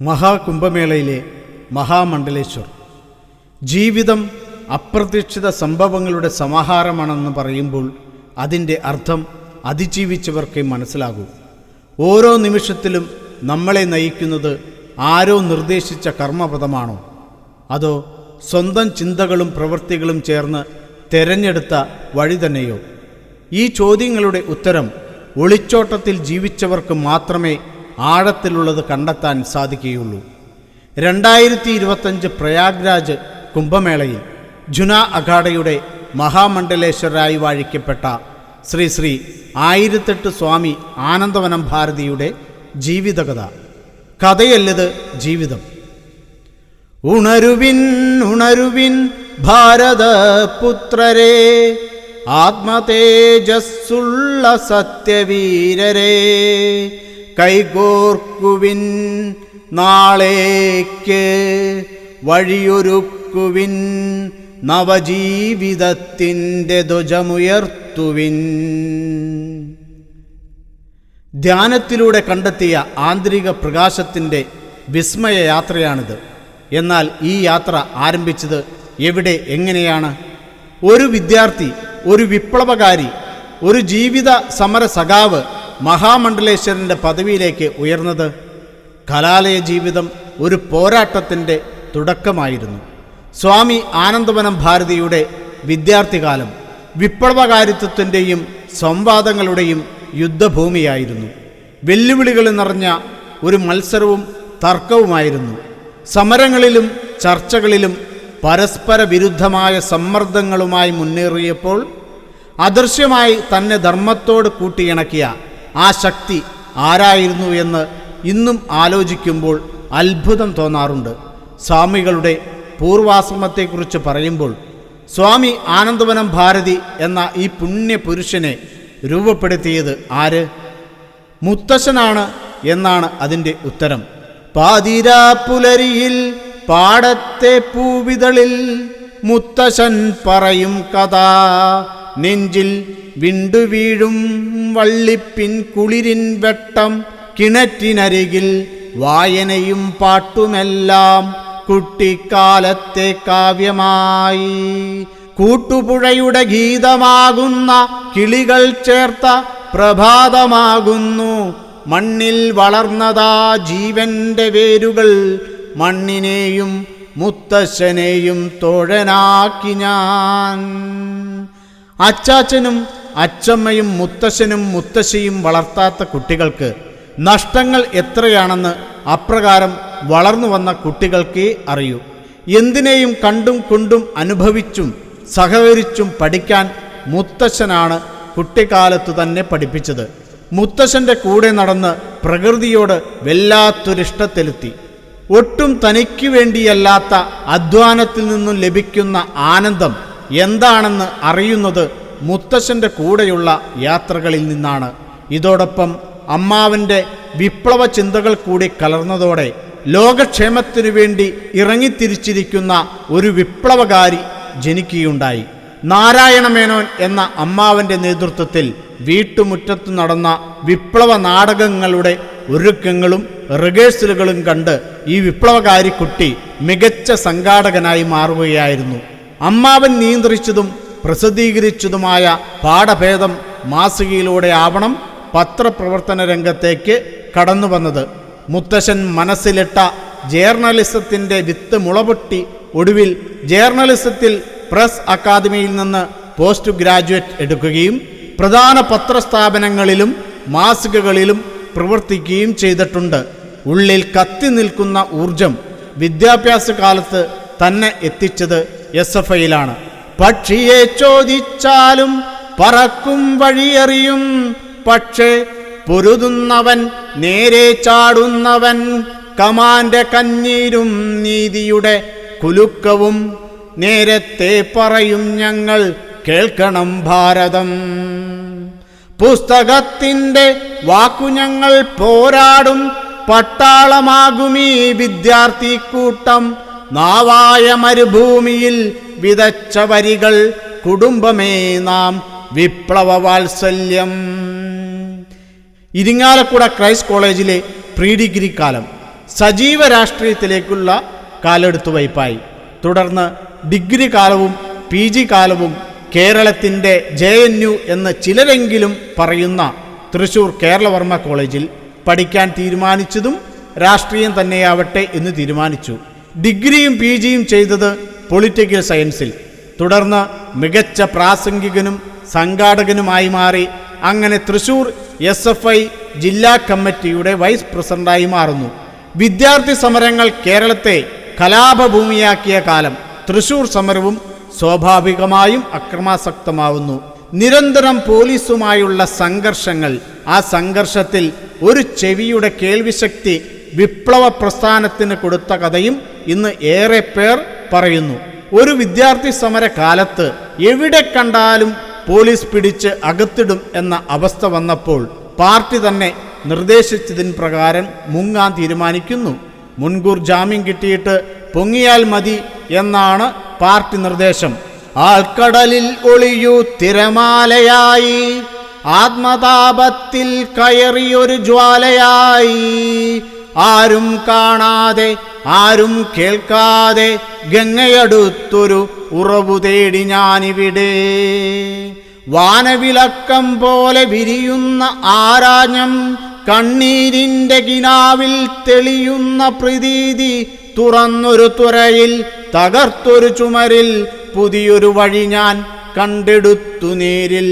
മഹാകുംഭമേളയിലെ മഹാമണ്ഡലേശ്വർ. ജീവിതം അപ്രതീക്ഷിത സംഭവങ്ങളുടെ സമാഹാരമാണെന്ന് പറയുമ്പോൾ അതിന്റെ അർത്ഥം അതിജീവിച്ചവർക്കേ മനസ്സിലാകൂ. ഓരോ നിമിഷത്തിലും നമ്മളെ നയിക്കുന്നത് ആരോ നിർദ്ദേശിച്ച കർമ്മപദമാണോ അതോ സ്വന്തം ചിന്തകളും പ്രവൃത്തികളും ചേർന്ന് തെരഞ്ഞെടുത്ത വഴി തന്നെയോ? ഈ ചോദ്യങ്ങളുടെ ഉത്തരം ഒളിച്ചോട്ടത്തിൽ ജീവിച്ചവർക്ക് മാത്രമേ ആഴത്തിലുള്ളത് കണ്ടെത്താൻ സാധിക്കുകയുള്ളൂ. രണ്ടായിരത്തി ഇരുപത്തഞ്ച് പ്രയാഗ്രാജ് കുംഭമേളയിൽ ജുന അഖാഡയുടെ മഹാമണ്ഡലേശ്വരായി വാഴിക്കപ്പെട്ട ശ്രീ ശ്രീ ആയിരത്തെട്ട് സ്വാമി ആനന്ദവനം ഭാരതിയുടെ ജീവിതകഥ. കഥയല്ലത് ജീവിതം. ഉണരുവിൻ ഉണരുവിൻ ഭാരതപുത്രരെ ആത്മതേജസ്സുള്ള സത്യവീരരെ കൈകോർക്കുവിൻ നാളേക്ക് വഴിയൊരുക്കുവിൻ നവജീവിതത്തിന്റെ ധ്വജമുയർത്തുവിൻ. ധ്യാനത്തിലൂടെ കണ്ടെത്തിയ ആന്തരിക പ്രകാശത്തിന്റെ വിസ്മയ യാത്രയാണിത്. എന്നാൽ ഈ യാത്ര ആരംഭിച്ചത് എവിടെ എങ്ങനെയാണ്? ഒരു വിദ്യാർത്ഥി ഒരു വിപ്ലവകാരി ഒരു ജീവിത സമര സഖാവ് മഹാമണ്ഡലേശ്വരന്റെ പദവിയിലേക്ക് ഉയർന്നത് കലാലയ ജീവിതം ഒരു പോരാട്ടത്തിന്റെ തുടക്കമായിരുന്നു. സ്വാമി ആനന്ദവനം ഭാരതിയുടെ വിദ്യാർത്ഥികാലം വിപ്ലവകാരിത്വത്തിന്റെയും സംവാദങ്ങളുടെയും യുദ്ധഭൂമിയായിരുന്നു. വെല്ലുവിളികൾ നിറഞ്ഞ ഒരു മത്സരവും തർക്കവുമായിരുന്നു. സമരങ്ങളിലും ചർച്ചകളിലും പരസ്പര വിരുദ്ധമായ സമ്മർദ്ദങ്ങളുമായി മുന്നേറിയപ്പോൾ അദൃശ്യമായി തന്നെ ധർമ്മത്തോട് കൂട്ടിയിണക്കിയ ആ ശക്തി ആരായിരുന്നു എന്ന് ഇന്നും ആലോചിക്കുമ്പോൾ അത്ഭുതം തോന്നാറുണ്ട്. സ്വാമികളുടെ പൂർവാശ്രമത്തെക്കുറിച്ച് പറയുമ്പോൾ സ്വാമി ആനന്ദവനം ഭാരതി എന്ന ഈ പുണ്യപുരുഷനെ രൂപപ്പെടുത്തിയത് ആര്? മുത്തശ്ശനാണ് എന്നാണ് അതിന്റെ ഉത്തരം. പാതിരാ പുലരിയിൽ പാടത്തെ പൂവിതളിൽ മുത്തശ്ശൻ പറയും കഥ. നെഞ്ചിൽ വിണ്ടുവീഴും വള്ളിപ്പിൻ കുളിരിൻ വെട്ടം കിണറ്റിനരികിൽ വായനയും പാട്ടുമെല്ലാം കുട്ടിക്കാലത്തെ കാവ്യമായി. കൂട്ടുപുഴയുടെ ഗീതമാകുന്ന കിളികൾ ചേർത്ത പ്രഭാതമാകുന്നു. മണ്ണിൽ വളർന്നതാ ജീവന്റെ വേരുകൾ മണ്ണിനെയും മുത്തശ്ശനെയും തോഴനാക്കി ഞാൻ. അച്ചാച്ചനും അച്ചമ്മയും മുത്തശ്ശനും മുത്തശ്ശിയും വളർത്താത്ത കുട്ടികൾക്ക് നഷ്ടങ്ങൾ എത്രയാണെന്ന് അപ്രകാരം വളർന്നു വന്ന കുട്ടികൾക്കേ അറിയൂ. എന്തിനേയും കണ്ടും കൊണ്ടും അനുഭവിച്ചും സഹകരിച്ചും പഠിക്കാൻ മുത്തശ്ശനാണ് കുട്ടിക്കാലത്തു തന്നെ പഠിപ്പിച്ചത്. മുത്തശ്ശന്റെ കൂടെ നടന്ന് പ്രകൃതിയോട് വല്ലാത്തൊരിഷ്ടത്തെലുത്തി. ഒട്ടും തനിക്കു വേണ്ടിയല്ലാത്ത അധ്വാനത്തിൽ നിന്നും ലഭിക്കുന്ന ആനന്ദം എന്താണെന്ന് അറിയുന്നത് മുത്തശ്ശന്റെ കൂടെയുള്ള യാത്രകളിൽ നിന്നാണ്. ഇതോടൊപ്പം അമ്മാവന്റെ വിപ്ലവ ചിന്തകൾ കൂടി കലർന്നതോടെ ലോകക്ഷേമത്തിനു വേണ്ടി ഇറങ്ങിത്തിരിച്ചിരിക്കുന്ന ഒരു വിപ്ലവകാരി ജനിക്കുകയുണ്ടായി. നാരായണ മേനോൻ എന്ന അമ്മാവന്റെ നേതൃത്വത്തിൽ വീട്ടുമുറ്റത്ത് നടന്ന വിപ്ലവ നാടകങ്ങളുടെ ഒരുക്കങ്ങളും റിഹേഴ്സലുകളും കണ്ട് ഈ വിപ്ലവകാരി കുട്ടി മികച്ച സംഘാടകനായി മാറുകയായിരുന്നു. അമ്മാവൻ നിയന്ത്രിച്ചതും പ്രസിദ്ധീകരിച്ചതുമായ പാഠഭേദം മാസികയിലൂടെ ആവണം പത്രപ്രവർത്തന രംഗത്തേക്ക് കടന്നു വന്നത്. മുത്തശ്ശൻ മനസ്സിലിട്ട ജേർണലിസത്തിന്റെ വിത്ത് മുളപൊട്ടി ഒടുവിൽ ജേർണലിസത്തിൽ പ്രസ് അക്കാദമിയിൽ നിന്ന് പോസ്റ്റ് ഗ്രാജുവേറ്റ് എടുക്കുകയും പ്രധാന പത്രസ്ഥാപനങ്ങളിലും മാസികകളിലും പ്രവർത്തിക്കുകയും ചെയ്തിട്ടുണ്ട്. ഉള്ളിൽ കത്തി നിൽക്കുന്ന ഊർജം വിദ്യാഭ്യാസ കാലത്ത് തന്നെ എത്തിച്ചത് എസ് എഫ് ഐയിലാണ് പക്ഷിയെ ചോദിച്ചാലും പറക്കും വഴിയറിയും. പക്ഷേ പൊരുതുന്നവൻ നേരെ ചാടുന്നവൻ കമാന്റെ കഞ്ഞീരും നീതിയുടെ കുലുക്കവും നേരത്തെ പറയും ഞങ്ങൾ കേൾക്കണം ഭാരതം. പുസ്തകത്തിന്റെ വാക്കു ഞങ്ങൾ പോരാടും. പട്ടാളമാകുമീ വിദ്യാർത്ഥി കൂട്ടം. നാവായ മരുഭൂമിയിൽ വിതച്ച വരികൾ കുടുംബമേ നാം വിപ്ലവ വാത്സല്യം. ഇരിങ്ങാലക്കുട ക്രൈസ്റ്റ് കോളേജിലെ പ്രീ ഡിഗ്രി കാലം സജീവ രാഷ്ട്രീയത്തിലേക്കുള്ള കാലെടുത്തു വയ്പായി തുടർന്ന് ഡിഗ്രി കാലവും പി ജി കാലവും കേരളത്തിന്റെ ജെ എൻ യു എന്ന് ചിലരെങ്കിലും പറയുന്ന തൃശൂർ കേരളവർമ്മ കോളേജിൽ പഠിക്കാൻ തീരുമാനിച്ചതും രാഷ്ട്രീയം തന്നെയാവട്ടെ എന്ന് തീരുമാനിച്ചു. ഡിഗ്രിയും പി ജിയും ചെയ്തത് പൊളിറ്റിക്കൽ സയൻസിൽ. തുടർന്ന് മികച്ച പ്രാസംഗികനും സംഘാടകനുമായി മാറി അങ്ങനെ തൃശൂർ എസ് എഫ് ഐ ജില്ലാ കമ്മിറ്റിയുടെ വൈസ് പ്രസിഡന്റായി മാറുന്നു. വിദ്യാർത്ഥി സമരങ്ങൾ കേരളത്തെ കലാപഭൂമിയാക്കിയ കാലം തൃശൂർ സമരവും സ്വാഭാവികമായും അക്രമാസക്തമാവുന്നു. നിരന്തരം പോലീസുമായുള്ള സംഘർഷങ്ങൾ ആ സംഘർഷത്തിൽ ഒരു ചെവിയുടെ കേൾവിശക്തി വിപ്ലവ പ്രസ്ഥാനത്തിന് കൊടുത്ത കഥയും ഇന്ന് ഏറെ പേർ പറയുന്നു ഒരു വിദ്യാർത്ഥി സമര കാലത്ത് എവിടെ കണ്ടാലും പോലീസ് പിടിച്ച് അകത്തിടും എന്ന അവസ്ഥ വന്നപ്പോൾ പാർട്ടി തന്നെ നിർദ്ദേശിച്ചതിന് പ്രകാരം മുങ്ങാൻ തീരുമാനിക്കുന്നു. മുൻകൂർ ജാമ്യം കിട്ടിയിട്ട് പൊങ്ങിയാൽ മതി എന്നാണ് പാർട്ടി നിർദ്ദേശം. ആൾക്കടലിൽ ഒളിയു തിരമാലയായി ആത്മതാപത്തിൽ കയറിയൊരു ജ്വാലയായി. ആരും കാണാതെ ആരും കേൾക്കാതെ ഗംഗയടുത്തൊരു ഉറവു തേടി ഞാനിവിടെ. വാനവിളക്കം പോലെ വിരിയുന്ന ആരാഞ്ഞം കണ്ണീരിന്റെ കിനാവിൽ തെളിയുന്ന പ്രതീതി തുറന്നൊരു തുരയിൽ തകർത്തൊരു ചുമരിൽ പുതിയൊരു വഴി ഞാൻ കണ്ടെടുത്തു നേരിൽ.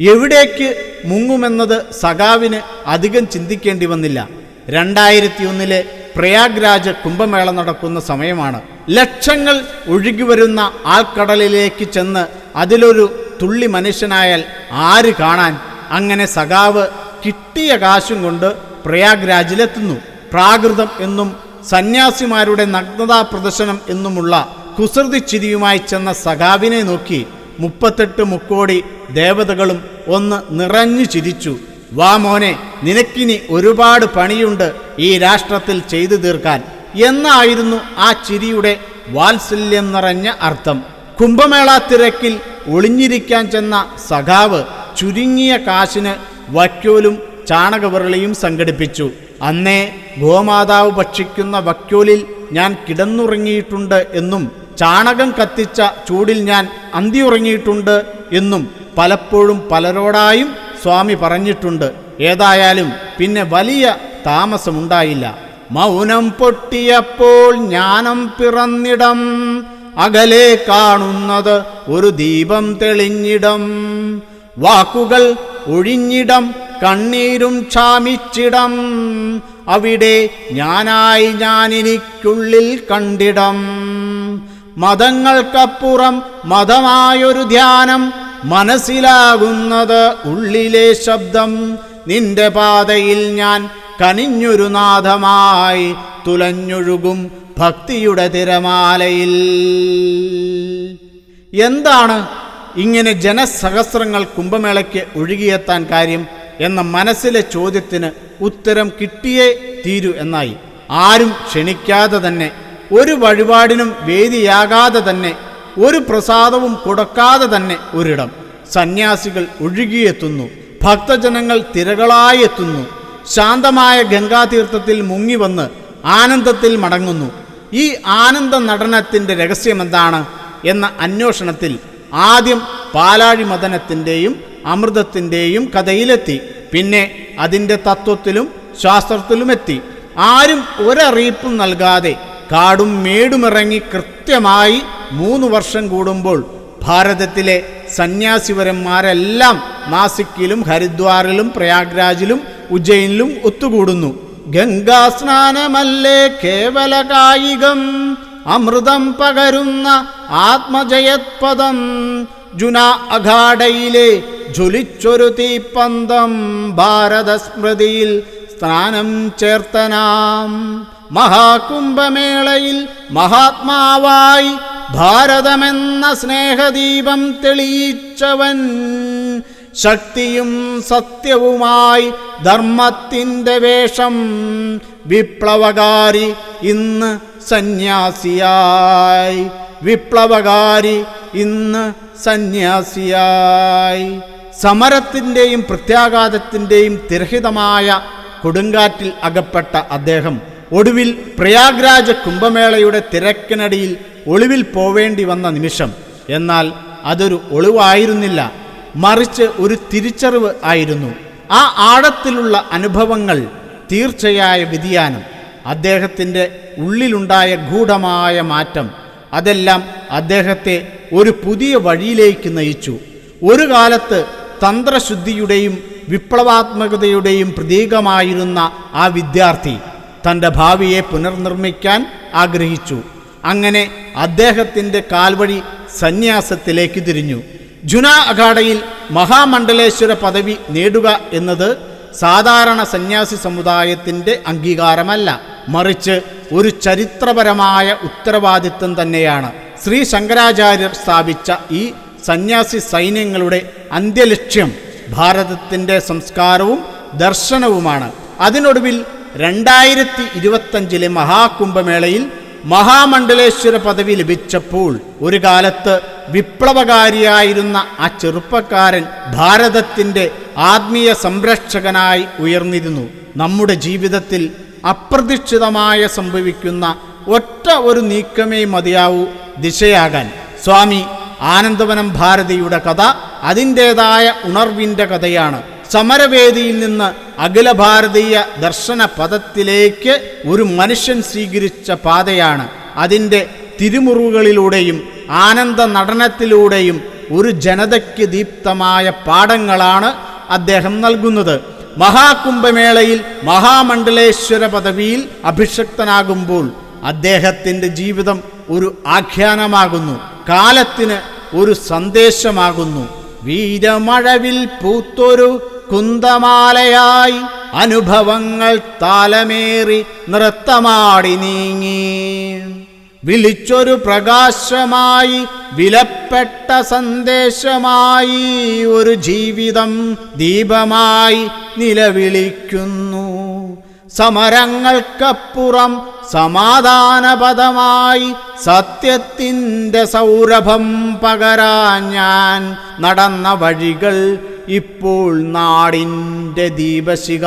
എവിടേക്ക് മുങ്ങുമെന്നത് സഖാവിന് അധികം ചിന്തിക്കേണ്ടി വന്നില്ല. രണ്ടായിരത്തി ഒന്നിലെ പ്രയാഗ്രാജ് കുംഭമേള നടക്കുന്ന സമയമാണ്. ലക്ഷങ്ങൾ ഒഴുകിവരുന്ന ആൾക്കടലിലേക്ക് ചെന്ന് അതിലൊരു തുള്ളി മനുഷ്യനായാൽ ആര് കാണാൻ? അങ്ങനെ സഖാവ് കിട്ടിയ കാശും കൊണ്ട് പ്രയാഗ്രാജിലെത്തുന്നു. പ്രാകൃതം എന്നും സന്യാസിമാരുടെ നഗ്നതാ പ്രദർശനം എന്നുമുള്ള കുസൃതി ചിരിയുമായി ചെന്ന സഖാവിനെ നോക്കി മുപ്പത്തെട്ട് മുക്കോടി ദേവതകളും ഒന്ന് നിറഞ്ഞു ചിരിച്ചു. വാ മോനെ നിനക്കിനി ഒരുപാട് പണിയുണ്ട് ഈ രാഷ്ട്രത്തിൽ ചെയ്തു തീർക്കാൻ. എന്നായിരുന്നു ആ ചിരിയുടെ വാത്സല്യം നിറഞ്ഞ അർത്ഥം. കുംഭമേള തിരക്കിൽ ഒളിഞ്ഞിരിക്കാൻ ചെന്ന സഖാവ് ചുരുങ്ങിയ കാശിന് വക്യോലും ചാണകവിറളിയും സംഘടിപ്പിച്ചു. അന്നേ ഗോമാതാവ് ഭക്ഷിക്കുന്ന വക്യോലിൽ ഞാൻ കിടന്നുറങ്ങിയിട്ടുണ്ട് എന്നും ചാണകം കത്തിച്ച ചൂടിൽ ഞാൻ അന്തിയുറങ്ങിയിട്ടുണ്ട് എന്നും പലപ്പോഴും പലരോടായും സ്വാമി പറഞ്ഞിട്ടുണ്ട്. ഏതായാലും പിന്നെ വലിയ താമസമുണ്ടായില്ല. മൗനം പൊട്ടിയപ്പോൾ ജ്ഞാനം പിറന്നിടം അകലെ കാണുന്നത് ഒരു ദീപം തെളിഞ്ഞിടം. വാക്കുകൾ ഒഴിഞ്ഞിടം കണ്ണീരും ക്ഷാമിച്ചിടം അവിടെ ഞാനായി ഞാനിനിക്കുള്ളിൽ കണ്ടിടം. മതങ്ങൾക്കപ്പുറം മതമായൊരു ധ്യാനം മനസ്സിലാകുന്നത് ഉള്ളിലെ ശബ്ദം. നിന്റെ പാതയിൽ ഞാൻ കനിഞ്ഞൊരു നാഥമായി തുലഞ്ഞൊഴുകും ഭക്തിയുടെ തിരമാലയിൽ. എന്താണ് ഇങ്ങനെ ജനസഹസ്രങ്ങൾ കുംഭമേളയ്ക്ക് ഒഴുകിയെത്താൻ കാര്യം എന്ന മനസ്സിലെ ചോദ്യത്തിന് ഉത്തരം കിട്ടിയേ തീരൂ എന്നായി. ആരും ക്ഷണിക്കാതെ തന്നെ ഒരു വഴിപാടിനും വേദിയാകാതെ തന്നെ ഒരു പ്രസാദവും കൊടുക്കാതെ തന്നെ ഒരിടം. സന്യാസികൾ ഒഴുകിയെത്തുന്നു ഭക്തജനങ്ങൾ തിരകളായെത്തുന്നു ശാന്തമായ ഗംഗാതീർത്ഥത്തിൽ മുങ്ങിവന്ന് ആനന്ദത്തിൽ മടങ്ങുന്നു. ഈ ആനന്ദ നടനത്തിന്റെ രഹസ്യമെന്താണ് എന്ന അന്വേഷണത്തിൽ ആദ്യം പാലാഴി മദനത്തിന്റെയും അമൃതത്തിന്റെയും കഥയിലെത്തി പിന്നെ അതിന്റെ തത്വത്തിലും ശാസ്ത്രത്തിലുമെത്തി. ആരും ഒരറിയിപ്പും നൽകാതെ കാടും മേടുമിറങ്ങി കൃത്യമായി മൂന്ന് വർഷം കൂടുമ്പോൾ ഭാരതത്തിലെ സന്യാസിവരന്മാരെല്ലാം നാസിക്കിലും ഹരിദ്വാറിലും പ്രയാഗ്രാജിലും ഉജ്ജയിനിലും ഒത്തുകൂടുന്നു. ഗംഗാ സ്നാനമല്ലേ കേവല കായികം? അമൃതം പകരുന്ന ആത്മജയത്പദം. ജുന അഖാഡയിലെ ജ്വലിച്ചൊരു തീപ്പന്തം ഭാരത സ്മൃതിയിൽ സ്ഥാനം ചേർത്തനാം മഹാകുംഭമേളയിൽ മഹാത്മാവായി ഭാരതമെന്ന സ്നേഹദീപം തെളിയിച്ചവൻ. ശക്തിയും സത്യവുമായി ധർമ്മത്തിന്റെ വേഷം വിപ്ലവകാരി ഇന്ന് സന്യാസിയായി. വിപ്ലവകാരി ഇന്ന് സന്യാസിയായി. സമരത്തിന്റെയും പ്രത്യാഘാതത്തിന്റെയും തിരഹിതമായ കൊടുങ്കാറ്റിൽ അകപ്പെട്ട അദ്ദേഹം ഒടുവിൽ പ്രയാഗ്രാജ കുംഭമേളയുടെ തിരക്കിനടിയിൽ ഒളിവിൽ പോവേണ്ടി വന്ന നിമിഷം. എന്നാൽ അതൊരു ഒളിവായിരുന്നില്ല. മറിച്ച് ഒരു തിരിച്ചറിവ് ആയിരുന്നു. ആ ആഴത്തിലുള്ള അനുഭവങ്ങൾ തീർച്ചയായ വ്യതിയാനം. അദ്ദേഹത്തിന്റെ ഉള്ളിലുണ്ടായ ഗൂഢമായ മാറ്റം. അതെല്ലാം അദ്ദേഹത്തെ ഒരു പുതിയ വഴിയിലേക്ക് നയിച്ചു. ഒരു കാലത്ത് തന്ത്രശുദ്ധിയുടെയും വിപ്ലവാത്മകതയുടെയും പ്രതീകമായിരുന്ന ആ വിദ്യാർത്ഥി തന്റെ ഭാവിയെ പുനർനിർമ്മിക്കാൻ ആഗ്രഹിച്ചു. അങ്ങനെ അദ്ദേഹത്തിന്റെ കാൽവഴി സന്യാസത്തിലേക്ക് തിരിഞ്ഞു. ജുന അഖാഡയിൽ മഹാമണ്ഡലേശ്വര പദവി നേടുക എന്നത് സാധാരണ സന്യാസി സമുദായത്തിന്റെ അംഗീകാരമല്ല. മറിച്ച് ഒരു ചരിത്രപരമായ ഉത്തരവാദിത്വം തന്നെയാണ്. ശ്രീ ശങ്കരാചാര്യർ സ്ഥാപിച്ച ഈ സന്യാസി സൈന്യങ്ങളുടെ അന്ത്യലക്ഷ്യം ഭാരതത്തിന്റെ സംസ്കാരവും ദർശനവുമാണ്. അതിനൊടുവിൽ രണ്ടായിരത്തി ഇരുപത്തഞ്ചിലെ മഹാകുംഭമേളയിൽ മഹാമണ്ഡലേശ്വര പദവി ലഭിച്ചപ്പോൾ ഒരു കാലത്ത് വിപ്ലവകാരിയായിരുന്ന ആ ചെറുപ്പക്കാരൻ ഭാരതത്തിന്റെ ആത്മീയ സംരക്ഷകനായി ഉയർന്നിരുന്നു. നമ്മുടെ ജീവിതത്തിൽ അപ്രതീക്ഷിതമായ സംഭവിക്കുന്ന ഒറ്റ ഒരു നീക്കമേ മതിയാവൂ ദിശയാകാൻ. സ്വാമി ആനന്ദവനം ഭാരതിയുടെ കഥ അതിന്റേതായ ഉണർവിന്റെ കഥയാണ്. സമരവേദിയിൽ നിന്ന് അഖില ഭാരതീയ ദർശന പദത്തിലേക്ക് ഒരു മനുഷ്യൻ സ്വീകരിച്ച പാതയാണ്. അതിന്റെ തിരുമുറുകളിലൂടെയും ആനന്ദ നടനത്തിലൂടെയും ഒരു ജനതയ്ക്ക് ദീപ്തമായ പാഠങ്ങളാണ് അദ്ദേഹം നൽകുന്നത്. മഹാകുംഭമേളയിൽ മഹാമണ്ഡലേശ്വര പദവിയിൽ അഭിഷക്തനാകുമ്പോൾ അദ്ദേഹത്തിന്റെ ജീവിതം ഒരു ആഖ്യാനമാകുന്നു. കാലത്തിന് ഒരു സന്ദേശമാകുന്നു. വീരമഴവിൽ പൂത്തൊരു കുന്തമാലയായി അനുഭവങ്ങൾ താലമേറി നൃത്തമാടി നീങ്ങി. വിളിച്ചൊരു പ്രകാശമായി വിലപ്പെട്ട സന്ദേശമായി ഒരു ജീവിതം ദീപമായി നിലവിളിക്കുന്നു. സമരങ്ങൾക്കപ്പുറം സമാധാനപദമായി സത്യത്തിന്റെ സൗരഭം പകരാൻ ഞാൻ നടന്ന വഴികൾ ഇപ്പോൾ നാടിന്റെ ദീപശിക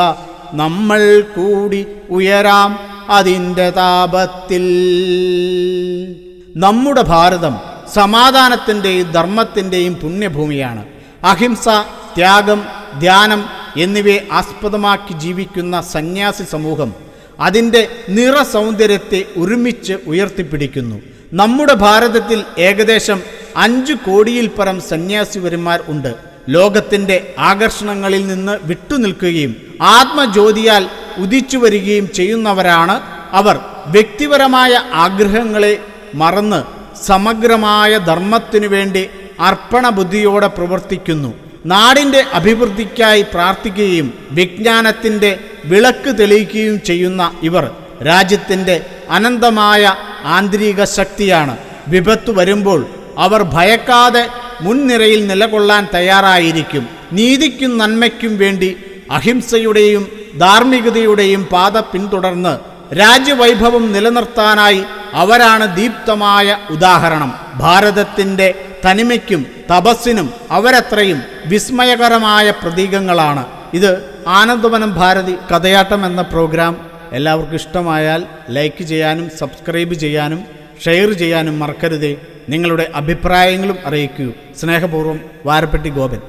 നമ്മൾ കൂടി ഉയരാം അതിന്റെ താപത്തിൽ. നമ്മുടെ ഭാരതം സമാധാനത്തിന്റെയും ധർമ്മത്തിന്റെയും പുണ്യഭൂമിയാണ്. അഹിംസ ത്യാഗം ധ്യാനം എന്നിവയെ ആസ്പദമാക്കി ജീവിക്കുന്ന സന്യാസി സമൂഹം അതിന്റെ നിറസൗന്ദര്യത്തെ ഒരുമിച്ച് ഉയർത്തിപ്പിടിക്കുന്നു. നമ്മുടെ ഭാരതത്തിൽ ഏകദേശം അഞ്ചു കോടിയിൽ പരം സന്യാസിവരന്മാർ ഉണ്ട്. ലോകത്തിന്റെ ആകർഷണങ്ങളിൽ നിന്ന് വിട്ടുനിൽക്കുകയും ആത്മജ്യോതിയാൽ ഉദിച്ചു വരികയും ചെയ്യുന്നവരാണ് അവർ. വ്യക്തിപരമായ ആഗ്രഹങ്ങളെ മറന്ന് സമഗ്രമായ ധർമ്മത്തിനു വേണ്ടി അർപ്പണബുദ്ധിയോടെ പ്രവർത്തിക്കുന്നു. നാടിന്റെ അഭിവൃദ്ധിക്കായി പ്രാർത്ഥിക്കുകയും വിജ്ഞാനത്തിന്റെ വിളക്ക് തെളിയിക്കുകയും ചെയ്യുന്ന ഇവർ രാജ്യത്തിന്റെ അനന്തമായ ആന്തരിക ശക്തിയാണ്. വിപത്ത് വരുമ്പോൾ അവർ ഭയക്കാതെ മുൻനിരയിൽ നിലകൊള്ളാൻ തയ്യാറായിരിക്കും. നീതിക്കും നന്മയ്ക്കും വേണ്ടി അഹിംസയുടെയും ധാർമ്മികതയുടെയും പാത പിന്തുടർന്ന് രാജ്യവൈഭവം നിലനിർത്താനായി അവരാണ് ദീപ്തമായ ഉദാഹരണം. ഭാരതത്തിന്റെ തനിമയ്ക്കും തപസ്സിനും അവരത്രയും വിസ്മയകരമായ പ്രതീകങ്ങളാണ്. ഇത് ആനന്ദവനം ഭാരതി കഥയാട്ടം എന്ന പ്രോഗ്രാം. എല്ലാവർക്കും ഇഷ്ടമായാൽ ലൈക്ക് ചെയ്യാനും സബ്സ്ക്രൈബ് ചെയ്യാനും ഷെയർ ചെയ്യാനും മറക്കരുതേ. നിങ്ങളുടെ അഭിപ്രായങ്ങളും അറിയിക്കൂ. സ്നേഹപൂർവം വാരപ്പെട്ടി ഗോപൻ.